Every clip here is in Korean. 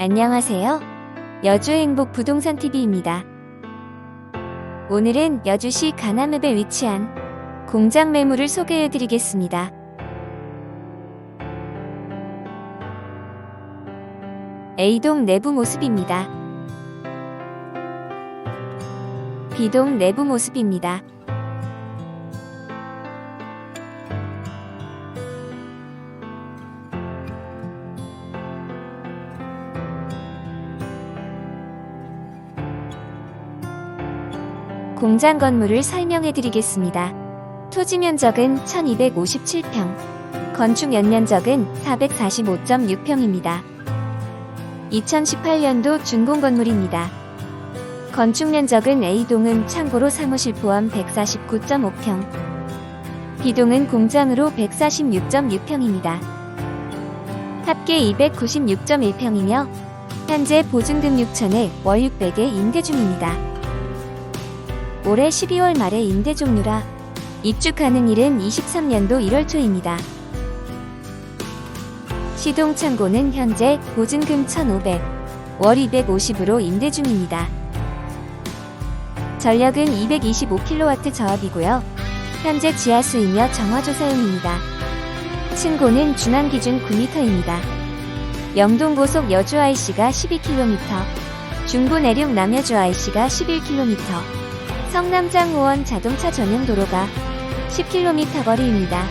안녕하세요. 여주행복 부동산 TV입니다. 오늘은 여주시 가남읍에 위치한 공장 매물을 소개해 드리겠습니다. A동 내부 모습입니다. B동 내부 모습입니다. 공장 건물을 설명해 드리겠습니다. 토지 면적은 1257평, 건축 연면적은 445.6평입니다. 2018년도 준공 건물입니다. 건축 면적은 A동은 창고로 사무실 포함 149.5평, B동은 공장으로 146.6평입니다. 합계 296.1평이며 현재 보증금 6천에 월 600에 임대 중입니다. 올해 12월 말에 임대 종료라 입주 가능일은 23년도 1월 초입니다. 시동 창고는 현재 보증금 1,500, 월 250으로 임대 중입니다. 전력은 225kW 저압이고요. 현재 지하수이며 정화조사용입니다. 층고는 준항 기준 9m입니다. 영동고속 여주 IC가 12km, 중부 내륙 남여주 IC가 11km, 성남장호원 자동차 전용 도로가 10km 거리입니다.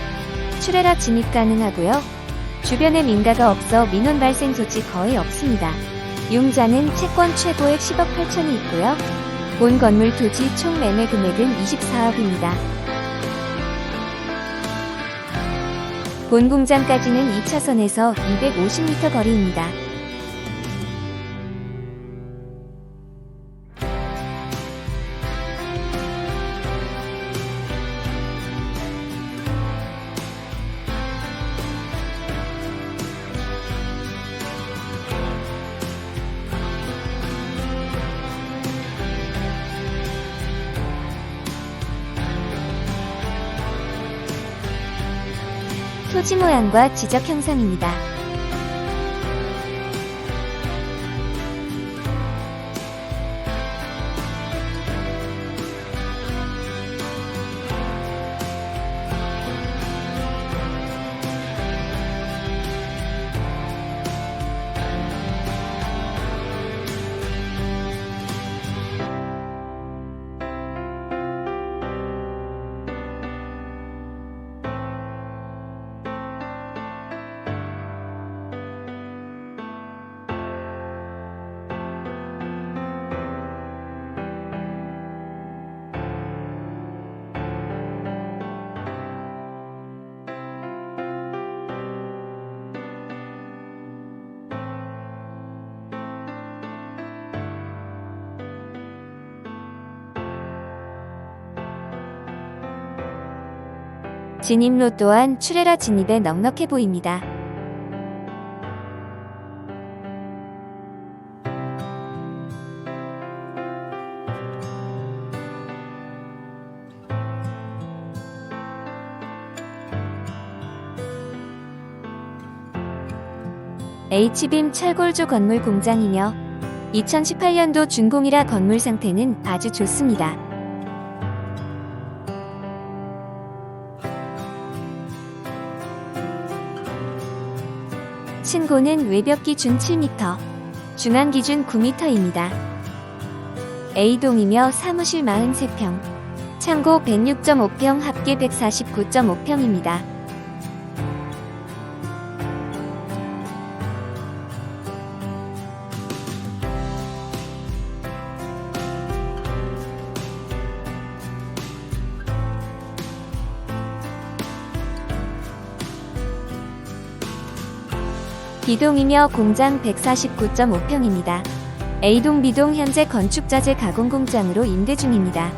출애라 진입 가능하고요. 주변에 민가가 없어 민원 발생 소지 거의 없습니다. 용자는 채권 최고액 10억 8천이 있고요. 본 건물 토지 총 매매 금액은 24억입니다. 본 공장까지는 2차선에서 250m 거리입니다. 토지 모양과 지적 형상입니다. 진입로 또한 출애라 진입에 넉넉해 보입니다. H빔 철골조 건물 공장이며 2018년도 준공이라 건물 상태는 아주 좋습니다. 층고는 외벽 기준 7m, 중앙 기준 9m입니다. A동이며 사무실 43평, 창고 106.5평 합계 149.5평입니다. B동이며 공장 149.5평입니다. A동, B동 현재 건축자재 가공 공장으로 임대 중입니다.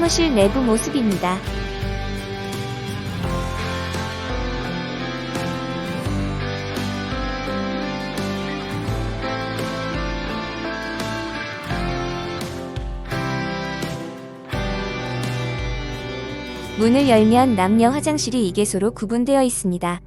사무실 내부 모습입니다. 문을 열면 남녀 화장실이 이개소로 구분되어 있습니다.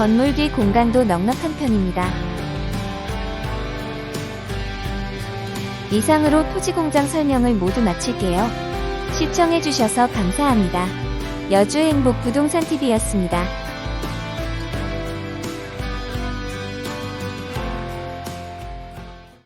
건물 뒤 공간도 넉넉한 편입니다. 이상으로 토지공장 설명을 모두 마칠게요. 시청해주셔서 감사합니다. 여주 행복 부동산 TV였습니다.